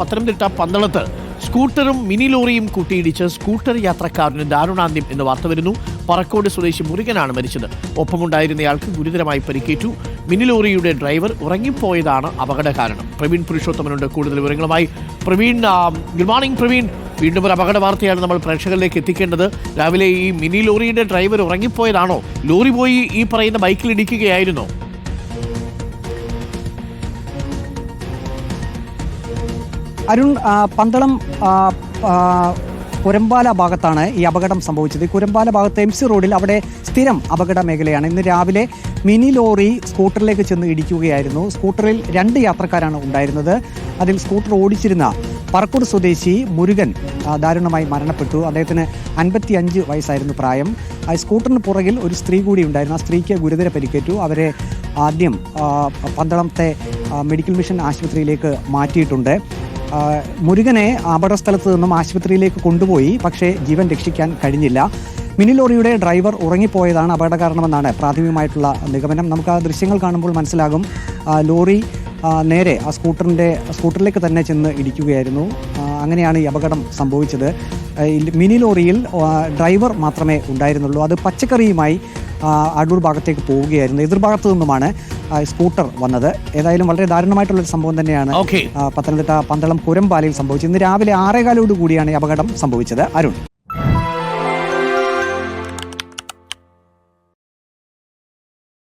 പത്തനംതിട്ട പന്തളത്ത് സ്കൂട്ടറും മിനി ലോറിയും കൂട്ടിയിടിച്ച് സ്കൂട്ടർ യാത്രക്കാരന് ദാരുണാന്ത്യം എന്ന് വാർത്ത വരുന്നു. പറക്കോട് സ്വദേശി മുരുകനാണ് മരിച്ചത്. ഒപ്പമുണ്ടായിരുന്നയാൾക്ക് ഗുരുതരമായി പരിക്കേറ്റു. മിനി ലോറിയുടെ ഡ്രൈവർ ഉറങ്ങിപ്പോയതാണ് അപകട കാരണം പ്രവീൺ പുരുഷോത്തമനുണ്ട്. കൂടുതൽ വിവരങ്ങളുമായി പ്രവീൺ ഗുഡ് മോർണിംഗ് പ്രവീൺ. വീണ്ടും ഒരു അപകട വാർത്തയാണ് നമ്മൾ പ്രേക്ഷകരിലേക്ക് എത്തിക്കേണ്ടത്. രാവിലെ ഈ മിനി ലോറിയുടെ ഡ്രൈവർ ഉറങ്ങിപ്പോയതാണോ? ലോറി പോയി ഈ പറയുന്ന ബൈക്കിൽ ഇടിക്കുകയായിരുന്നോ? അരുൺ പന്തളം കുരമ്പാല ഭാഗത്താണ് ഈ അപകടം സംഭവിച്ചത്. കുരമ്പാല ഭാഗത്ത് എം സി റോഡിൽ അവിടെ സ്ഥിരം അപകട മേഖലയാണ്. ഇന്ന് രാവിലെ മിനി ലോറി സ്കൂട്ടറിലേക്ക് ചെന്ന് ഇടിക്കുകയായിരുന്നു. സ്കൂട്ടറിൽ രണ്ട് യാത്രക്കാരാണ് ഉണ്ടായിരുന്നത്. അതിൽ സ്കൂട്ടർ ഓടിച്ചിരുന്ന പറക്കൂട് സ്വദേശി മുരുകൻ ദാരുണമായി മരണപ്പെട്ടു. അദ്ദേഹത്തിന് അൻപത്തി അഞ്ച് വയസ്സായിരുന്നു പ്രായം. സ്കൂട്ടറിന് പുറകിൽ ഒരു സ്ത്രീ കൂടി ഉണ്ടായിരുന്നു. ആ സ്ത്രീക്ക് ഗുരുതര പരിക്കേറ്റു. അവരെ ആദ്യം പന്തളത്തെ മെഡിക്കൽ മിഷൻ ആശുപത്രിയിലേക്ക് മാറ്റിയിട്ടുണ്ട്. മുരുകനെ അപകട സ്ഥലത്ത് നിന്നും ആശുപത്രിയിലേക്ക് കൊണ്ടുപോയി പക്ഷേ ജീവൻ രക്ഷിക്കാൻ കഴിഞ്ഞില്ല. മിനി ലോറിയുടെ ഡ്രൈവർ ഉറങ്ങിപ്പോയതാണ് അപകട കാരണമെന്നാണ് പ്രാഥമികമായിട്ടുള്ള നിഗമനം. നമുക്ക് ആ ദൃശ്യങ്ങൾ കാണുമ്പോൾ മനസ്സിലാകും. ലോറി നേരെ ആ സ്കൂട്ടറിന്റെ സ്കൂട്ടറിലേക്ക് തന്നെ ചെന്ന് ഇടിക്കുകയായിരുന്നു. അങ്ങനെയാണ് ഈ അപകടം സംഭവിച്ചത്. മിനി ലോറിയിൽ ഡ്രൈവർ മാത്രമേ ഉണ്ടായിരുന്നുള്ളൂ. അത് പച്ചക്കറിയുമായി അടൂർ ഭാഗത്തേക്ക് പോവുകയായിരുന്നു. എതിർഭാഗത്തു നിന്നുമാണ് സ്കൂട്ടർ വന്നത്. ഏതായാലും വളരെ ദാരുണമായിട്ടുള്ള ഒരു സംഭവം തന്നെയാണ് പത്തനംതിട്ട പന്തളം കുരമ്പാലയിൽ സംഭവിച്ചത്. ഇന്ന് രാവിലെ ആറേകാലോട് കൂടിയാണ് ഈ അപകടം സംഭവിച്ചത്. അരുൺ.